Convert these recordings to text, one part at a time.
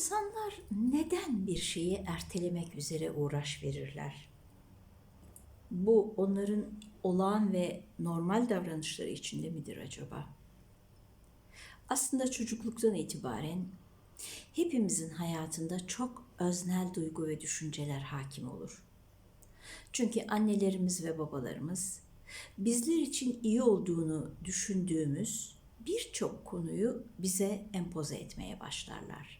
İnsanlar neden bir şeyi ertelemek üzere uğraş verirler? Bu onların olağan ve normal davranışları içinde midir acaba? Aslında çocukluktan itibaren hepimizin hayatında çok öznel duygu ve düşünceler hakim olur. Çünkü annelerimiz ve babalarımız bizler için iyi olduğunu düşündüğümüz birçok konuyu bize empoze etmeye başlarlar.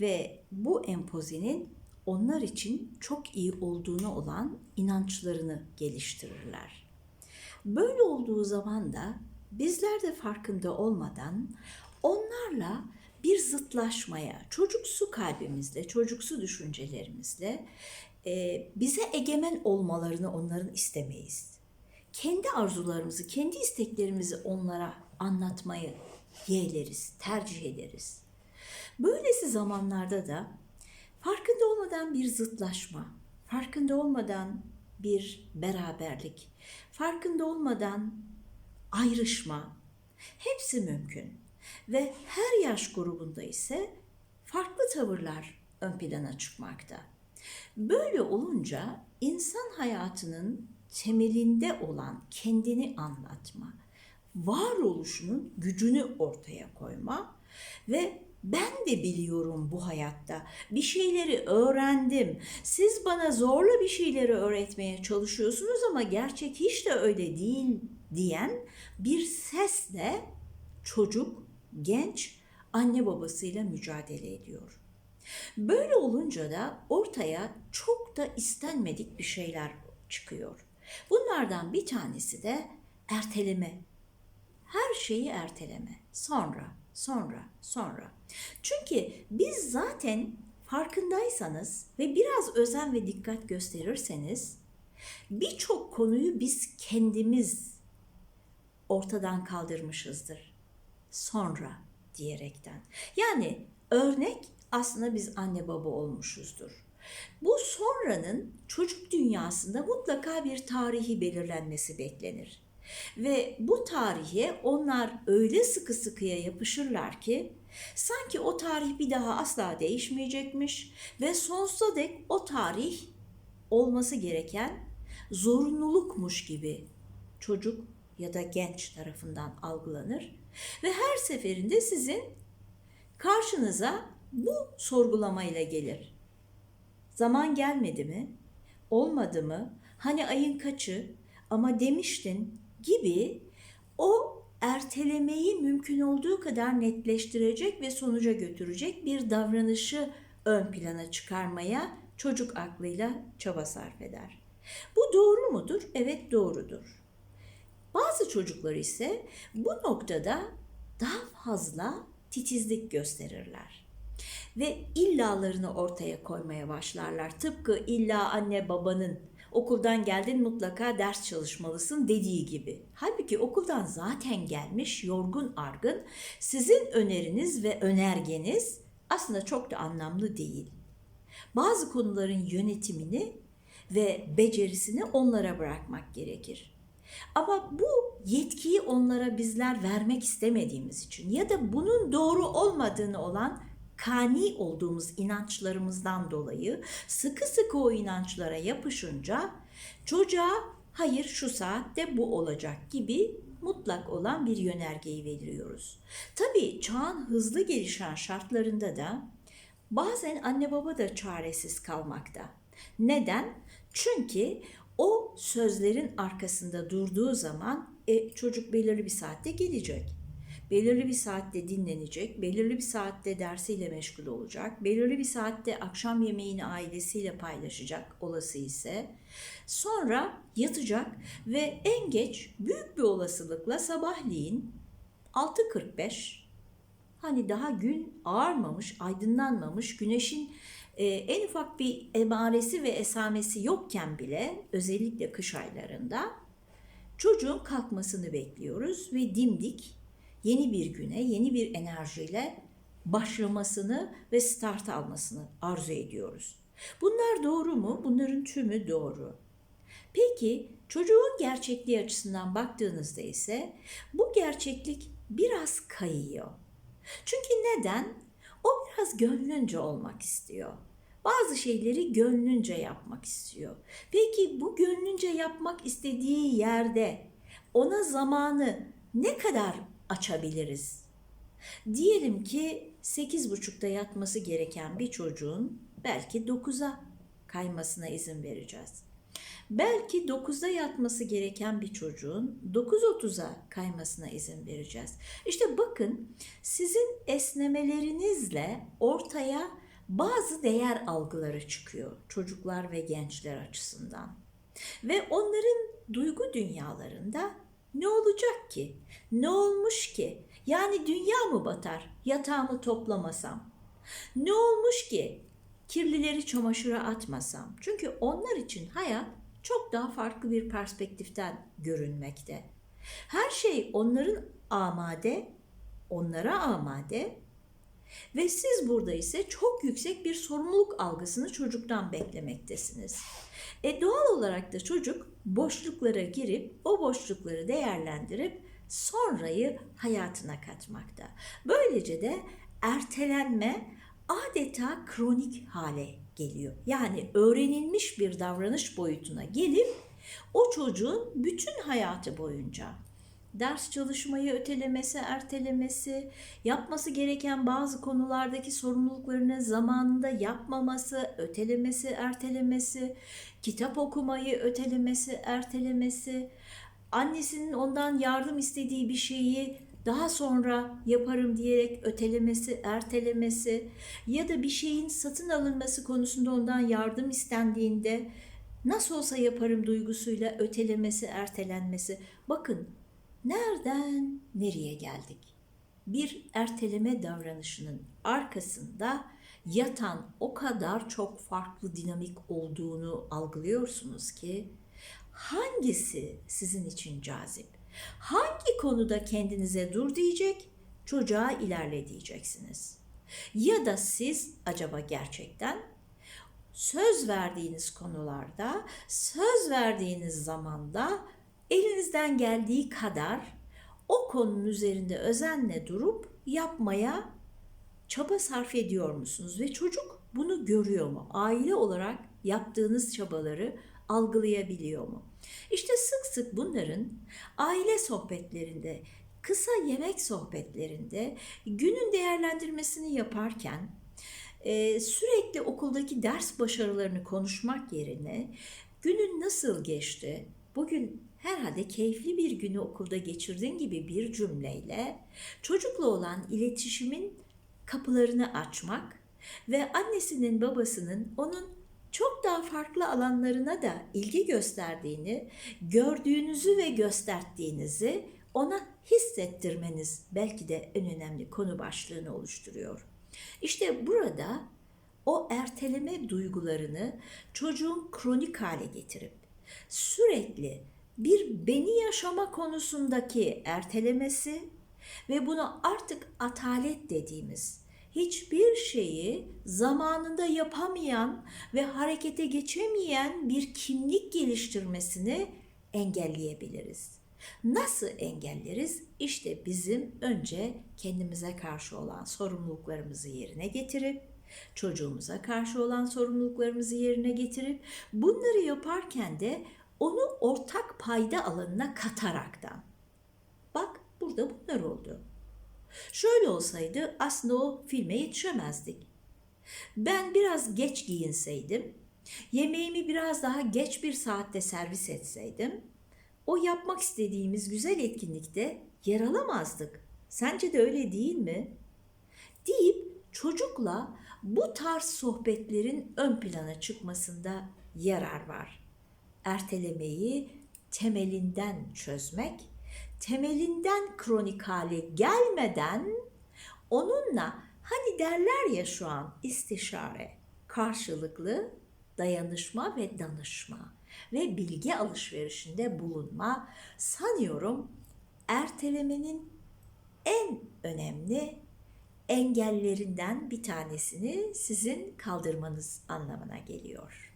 Ve bu empozenin onlar için çok iyi olduğunu olan inançlarını geliştirirler. Böyle olduğu zaman da bizler de farkında olmadan onlarla bir zıtlaşmaya, çocuksu kalbimizle, çocuksu düşüncelerimizle e, bize egemen olmalarını onların istemeyiz. Kendi arzularımızı, kendi isteklerimizi onlara anlatmayı yeğleriz, tercih ederiz. Böylesi zamanlarda da farkında olmadan bir zıtlaşma, farkında olmadan bir beraberlik, farkında olmadan ayrışma hepsi mümkün. Ve her yaş grubunda ise farklı tavırlar ön plana çıkmakta. Böyle olunca insan hayatının temelinde olan kendini anlatma, varoluşunun gücünü ortaya koyma ve ben de biliyorum bu hayatta. Bir şeyleri öğrendim. Siz bana zorla bir şeyleri öğretmeye çalışıyorsunuz ama gerçek hiç de öyle değil diyen bir sesle çocuk, genç anne babasıyla mücadele ediyor. Böyle olunca da ortaya çok da istenmedik bir şeyler çıkıyor. Bunlardan bir tanesi de erteleme. Her şeyi erteleme. Sonra, sonra, sonra. Çünkü biz zaten farkındaysanız ve biraz özen ve dikkat gösterirseniz birçok konuyu biz kendimiz ortadan kaldırmışızdır. Sonra diyerekten. Yani örnek aslında biz anne baba olmuşuzdur. Bu sonranın çocuk dünyasında mutlaka bir tarihi belirlenmesi beklenir. Ve bu tarihe onlar öyle sıkı sıkıya yapışırlar ki sanki o tarih bir daha asla değişmeyecekmiş ve sonsuza dek o tarih olması gereken zorunlulukmuş gibi çocuk ya da genç tarafından algılanır ve her seferinde sizin karşınıza bu sorgulamayla gelir. Zaman gelmedi mi? Olmadı mı? Hani ayın kaçı? Ama demiştin gibi o ertelemeyi mümkün olduğu kadar netleştirecek ve sonuca götürecek bir davranışı ön plana çıkarmaya çocuk aklıyla çaba sarf eder. Bu doğru mudur? Evet doğrudur. Bazı çocuklar ise bu noktada daha fazla titizlik gösterirler ve illalarını ortaya koymaya başlarlar. Tıpkı illa anne babanın okuldan geldin mutlaka ders çalışmalısın dediği gibi. Halbuki okuldan zaten gelmiş yorgun argın sizin öneriniz ve önergeniz aslında çok da anlamlı değil. Bazı konuların yönetimini ve becerisini onlara bırakmak gerekir. Ama bu yetkiyi onlara bizler vermek istemediğimiz için ya da bunun doğru olmadığını olan kani olduğumuz inançlarımızdan dolayı sıkı sıkı o inançlara yapışınca çocuğa hayır şu saatte bu olacak gibi mutlak olan bir yönergeyi veriyoruz. Tabii çağın hızlı gelişen şartlarında da bazen anne baba da çaresiz kalmakta. Neden? Çünkü o sözlerin arkasında durduğu zaman e, çocuk belirli bir saatte gelecek belirli bir saatte dinlenecek, belirli bir saatte dersiyle meşgul olacak, belirli bir saatte akşam yemeğini ailesiyle paylaşacak olası ise sonra yatacak ve en geç büyük bir olasılıkla sabahleyin 6.45 hani daha gün ağarmamış, aydınlanmamış, güneşin e, en ufak bir emaresi ve esamesi yokken bile özellikle kış aylarında çocuğun kalkmasını bekliyoruz ve dimdik yeni bir güne, yeni bir enerjiyle başlamasını ve start almasını arzu ediyoruz. Bunlar doğru mu? Bunların tümü doğru. Peki çocuğun gerçekliği açısından baktığınızda ise bu gerçeklik biraz kayıyor. Çünkü neden? O biraz gönlünce olmak istiyor. Bazı şeyleri gönlünce yapmak istiyor. Peki bu gönlünce yapmak istediği yerde ona zamanı ne kadar açabiliriz? Diyelim ki 8.30'da yatması gereken bir çocuğun belki 9'a kaymasına izin vereceğiz. Belki 9'da yatması gereken bir çocuğun 9.30'a kaymasına izin vereceğiz. İşte bakın sizin esnemelerinizle ortaya bazı değer algıları çıkıyor çocuklar ve gençler açısından. Ve onların duygu dünyalarında ne olacak ki? Ne olmuş ki? Yani dünya mı batar yatağımı toplamasam? Ne olmuş ki kirlileri çamaşıra atmasam? Çünkü onlar için hayat çok daha farklı bir perspektiften görünmekte. Her şey onların amade, onlara amade ve siz burada ise çok yüksek bir sorumluluk algısını çocuktan beklemektesiniz. E doğal olarak da çocuk boşluklara girip o boşlukları değerlendirip sonrayı hayatına katmakta. Böylece de ertelenme adeta kronik hale geliyor. Yani öğrenilmiş bir davranış boyutuna gelip o çocuğun bütün hayatı boyunca ders çalışmayı ötelemesi, ertelemesi, yapması gereken bazı konulardaki sorumluluklarını zamanında yapmaması, ötelemesi, ertelemesi, kitap okumayı ötelemesi, ertelemesi, annesinin ondan yardım istediği bir şeyi daha sonra yaparım diyerek ötelemesi, ertelemesi ya da bir şeyin satın alınması konusunda ondan yardım istendiğinde nasıl olsa yaparım duygusuyla ötelemesi, ertelenmesi. Bakın nereden nereye geldik? Bir erteleme davranışının arkasında yatan o kadar çok farklı dinamik olduğunu algılıyorsunuz ki hangisi sizin için cazip? Hangi konuda kendinize dur diyecek, çocuğa ilerle diyeceksiniz? Ya da siz acaba gerçekten söz verdiğiniz konularda, söz verdiğiniz zamanda elinizden geldiği kadar o konunun üzerinde özenle durup yapmaya çaba sarf ediyor musunuz ve çocuk bunu görüyor mu? Aile olarak yaptığınız çabaları algılayabiliyor mu? İşte sık sık bunların aile sohbetlerinde, kısa yemek sohbetlerinde günün değerlendirmesini yaparken e, sürekli okuldaki ders başarılarını konuşmak yerine günün nasıl geçti, bugün herhalde keyifli bir günü okulda geçirdin gibi bir cümleyle çocukla olan iletişimin kapılarını açmak ve annesinin babasının onun çok daha farklı alanlarına da ilgi gösterdiğini, gördüğünüzü ve gösterdiğinizi ona hissettirmeniz belki de en önemli konu başlığını oluşturuyor. İşte burada o erteleme duygularını çocuğun kronik hale getirip sürekli bir beni yaşama konusundaki ertelemesi ve bunu artık atalet dediğimiz hiçbir şeyi zamanında yapamayan ve harekete geçemeyen bir kimlik geliştirmesini engelleyebiliriz. Nasıl engelleriz? İşte bizim önce kendimize karşı olan sorumluluklarımızı yerine getirip çocuğumuza karşı olan sorumluluklarımızı yerine getirip bunları yaparken de onu ortak payda alanına kataraktan. Bak burada bunlar oldu. Şöyle olsaydı aslında o filme yetişemezdik. Ben biraz geç giyinseydim, yemeğimi biraz daha geç bir saatte servis etseydim, o yapmak istediğimiz güzel etkinlikte yer alamazdık. Sence de öyle değil mi? Deyip çocukla bu tarz sohbetlerin ön plana çıkmasında yarar var. Ertelemeyi temelinden çözmek temelinden kronik hale gelmeden onunla hani derler ya şu an istişare, karşılıklı dayanışma ve danışma ve bilgi alışverişinde bulunma sanıyorum ertelemenin en önemli engellerinden bir tanesini sizin kaldırmanız anlamına geliyor.